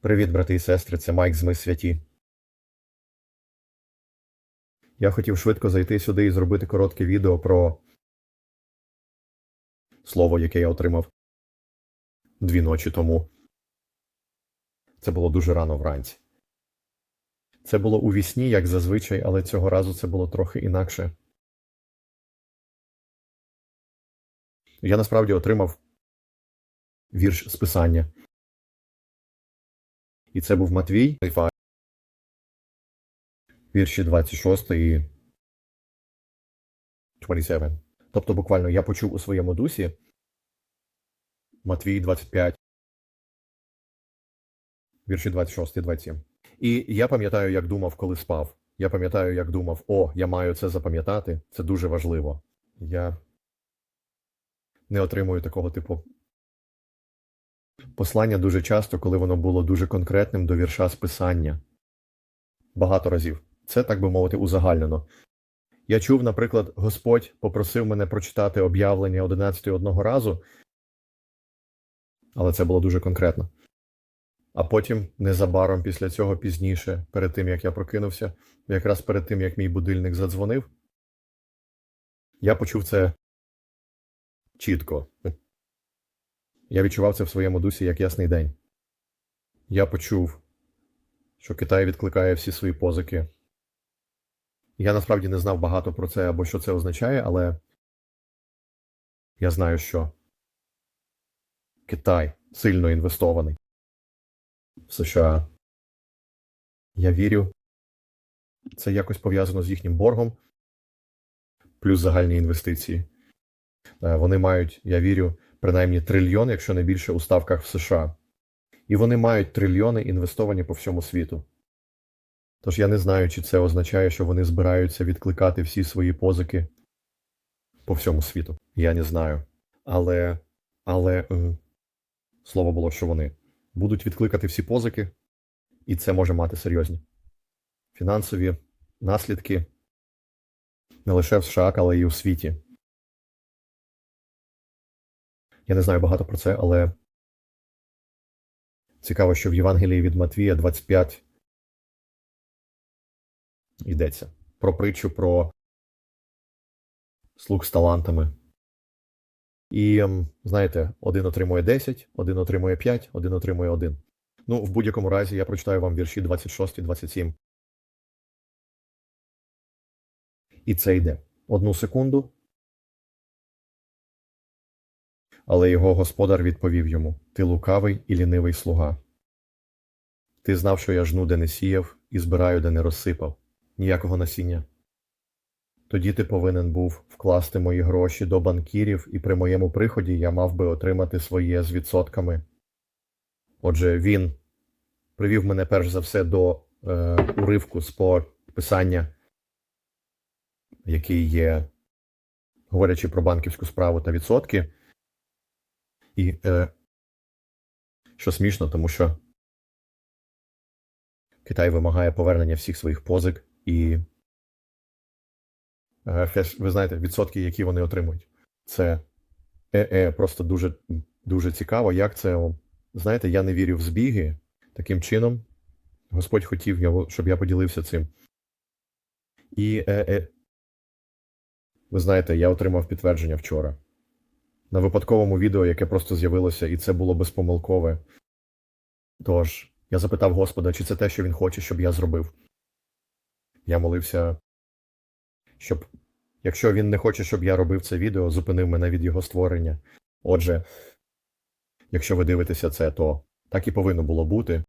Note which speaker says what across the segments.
Speaker 1: Привіт, брати і сестри, це Майк з Ми Святі. Я хотів швидко зайти сюди і зробити коротке відео про слово, яке я отримав дві ночі тому. Це було дуже рано вранці. Це було у вісні, як зазвичай, але цього разу це було трохи інакше. Я насправді отримав вірш з писання. І це був Матвій, вірші 26 і 27. Тобто, буквально я почув у своєму дусі Матвій 25, вірші 26 і 27. І я пам'ятаю, як думав, коли спав. Я пам'ятаю, як думав, о, я маю це запам'ятати, це дуже важливо. Я не отримую такого типу послання дуже часто, коли воно було дуже конкретним до вірша списання. Багато разів. Це, так би мовити, узагальнено. Я чув, наприклад, Господь попросив мене прочитати об'явлення 11 одного разу, але це було дуже конкретно. А потім, незабаром після цього, пізніше, перед тим як я прокинувся, якраз перед тим як мій будильник задзвонив, я почув це чітко. Я відчував це в своєму дусі як ясний день. Я почув, що Китай відкликає всі свої позики. Я насправді не знав багато про це або що це означає, але я знаю, що Китай сильно інвестований в США. Я вірю, це якось пов'язано з їхнім боргом, плюс загальні інвестиції. Е, Вони мають, я вірю, принаймні трильйон, якщо не більше, у ставках в США. І вони мають трильйони інвестовані по всьому світу. Тож я не знаю, чи це означає, що вони збираються відкликати всі свої позики по всьому світу. Я не знаю. Але, але слово було, що вони будуть відкликати всі позики, і це може мати серйозні фінансові наслідки не лише в США, але й у світі. Я не знаю багато про це, але цікаво, що в Євангелії від Матвія 25 йдеться про притчу про слуг з талантами. І, ем, знаєте, один отримує 10, один отримує 5, один отримує 1. Ну, в будь-якому разі я прочитаю вам вірші 26 і 27. І це йде. Одну секунду. Але його господар відповів йому: Ти лукавий і лінивий слуга. Ти знав, що я жну, де не сіяв, і збираю, де не розсипав, ніякого насіння. Тоді ти повинен був вкласти мої гроші до банкірів, і при моєму приході я мав би отримати своє з відсотками. Отже, він привів мене перш за все до е, уривку з писання, який є, говорячи про банківську справу та відсотки. І е, що смішно, тому що Китай вимагає повернення всіх своїх позик і е, ви знаєте, відсотки, які вони отримують. Це е, е, просто дуже дуже цікаво, як це. Знаєте, я не вірю в збіги. Таким чином, Господь хотів, щоб я поділився цим. І е, е, ви знаєте, я отримав підтвердження вчора на випадковому відео, яке просто з'явилося, і це було безпомилкове. Тож, я запитав Господа, чи це те, що він хоче, щоб я зробив. Я молився, щоб, якщо він не хоче, щоб я робив це відео, зупинив мене від його створення. Отже, якщо ви дивитеся це, то так і повинно було бути.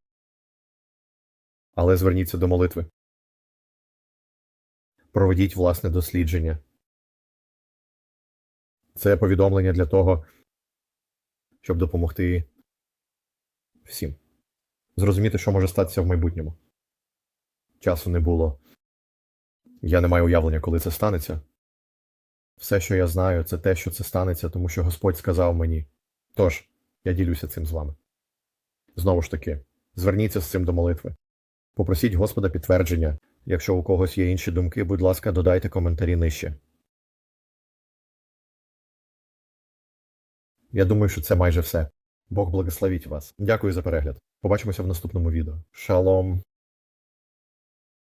Speaker 1: Але зверніться до молитви. Проведіть власне дослідження. Це повідомлення для того, щоб допомогти всім. Зрозуміти, що може статися в майбутньому. Часу не було. Я не маю уявлення, коли це станеться. Все, що я знаю, це те, що це станеться, тому що Господь сказав мені. Тож, я ділюся цим з вами. Знову ж таки, зверніться з цим до молитви. Попросіть Господа підтвердження. Якщо у когось є інші думки, будь ласка, додайте коментарі нижче. Я думаю, що це майже все. Бог благословіть вас. Дякую за перегляд. Побачимося в наступному відео. Шалом!